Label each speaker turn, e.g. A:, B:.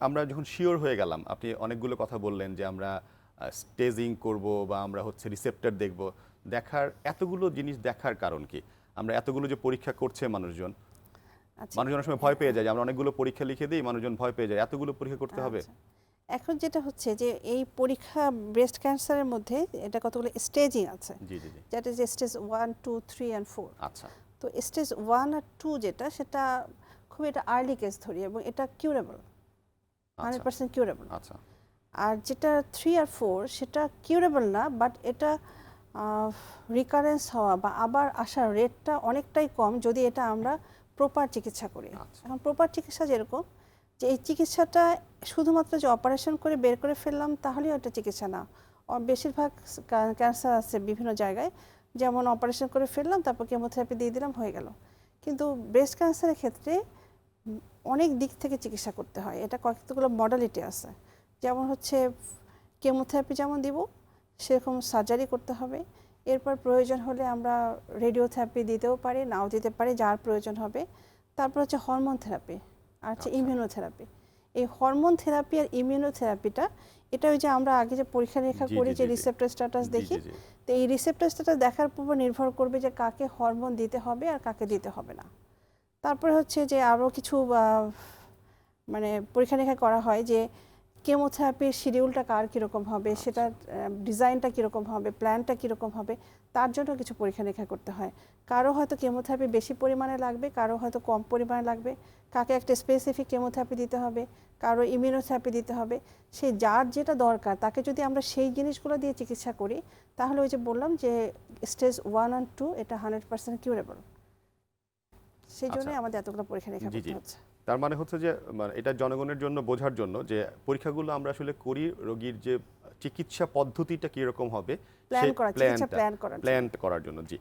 A: আমরা যখন শিওর হয়ে গেলাম আপনি অনেকগুলো কথা বললেন যে আমরা স্টেজিং করব বা আমরা হচ্ছে রিসেপ্টার দেখব। দেখার এতগুলো জিনিস দেখার কারণ কি? আমরা এতগুলো যে পরীক্ষা করছে মানুষজন
B: আচ্ছা।
A: মানুষজন সময় ভয় পেয়ে যায় যে আমরা অনেকগুলো পরীক্ষা লিখে দিই মানুষজন ভয় পেয়ে যায় এতগুলো পরীক্ষা করতে হবে।
B: আচ্ছা। এখন যেটা হচ্ছে যে এই পরীক্ষা ব্রেস্ট ক্যান্সারের মধ্যে এটা কতগুলো স্টেজিং আছে?
A: জি জি জি।
B: যেটা যে stage one two three and four
A: আচ্ছা।
B: তো স্টেজ ওয়ান আর টু যেটা সেটা খুব এটা আর্লি কেস ধরি এবং এটা কিউরেবল হান্ড্রেড পার্সেন্ট কিউরেবল
A: আচ্ছা।
B: আর যেটা থ্রি আর ফোর সেটা কিউরেবল না বাট এটা রিকারেন্স হওয়া বা আবার আসার রেটটা অনেকটাই কম যদি এটা আমরা প্রপার চিকিৎসা করি।
A: আচ্ছা।
B: এখন প্রপার চিকিৎসা যেরকম যে এই চিকিৎসাটা শুধুমাত্র যে অপারেশন করে বের করে ফেললাম তাহলেও এটা চিকিৎসা না। বেশিরভাগ ক্যান্সার আছে বিভিন্ন জায়গায়। যেমন অপারেশন করে ফেললাম তারপর কেমোথেরাপি দিয়ে দিলাম হয়ে গেল। কিন্তু ব্রেস্ট ক্যান্সারের ক্ষেত্রে অনেক দিক থেকে চিকিৎসা করতে হয় এটা কতগুলো মডালিটি আছে যেমন হচ্ছে কেমোথেরাপি যেমন দিব সেরকম সার্জারি করতে হবে এরপর প্রয়োজন হলে আমরা রেডিওথেরাপি দিতেও পারি নাও দিতে পারি যার প্রয়োজন হবে তারপর হচ্ছে হরমোন থেরাপি আর হচ্ছে
A: আচ্ছা।
B: ইমিউনোথেরাপি এই হরমোন থেরাপি আর ইমিউনোথেরাপিটা এটা ওই যে আমরা আগে যে পরীক্ষা নিরীক্ষা করি যে। রিসেপ্টর স্ট্যাটাস দেখি। তো এই রিসেপ্টর স্ট্যাটাস দেখার উপর নির্ভর করবে যে কাকে হরমোন দিতে হবে আর কাকে দিতে হবে না তারপরে হচ্ছে যে আরও কিছু মানে পরীক্ষা নিরীক্ষা করা হয় যে কেমোথেরাপির শিডিউলটা কার কীরকম হবে সেটা ডিজাইনটা কীরকম হবে, প্ল্যানটা কীরকম হবে, তার জন্য কিছু পরীক্ষা নিরীক্ষা করতে হয়। কারও হয়তো কেমোথেরাপি বেশি পরিমাণে লাগবে, কারও হয়তো কম পরিমাণে লাগবে। কাকে একটা স্পেসিফিক কেমোথেরাপি দিতে হবে, কারও ইমিউনোথেরাপি দিতে হবে সেই যার যেটা দরকার, তাকে যদি আমরা সেই জিনিসগুলো দিয়ে চিকিৎসা করি, তাহলে ওই যে বললাম যে স্টেজ ওয়ান অ্যান্ড টু এটা হান্ড্রেড পার্সেন্ট কিউরেবল সেই জন্যই
A: আচ্ছা।
B: আমাদের এতগুলো পরীক্ষা নিরীক্ষা করতে হচ্ছে।
A: তার মানে হচ্ছে যে মানে এটা জনগণের জন্য বোঝার জন্য যে পরীক্ষাগুলো আমরা আসলে করি রোগীর যে চিকিৎসা পদ্ধতিটা কি রকম হবে
B: প্ল্যান করা চিকিৎসা প্ল্যান করার
A: প্ল্যান করার জন্য জি।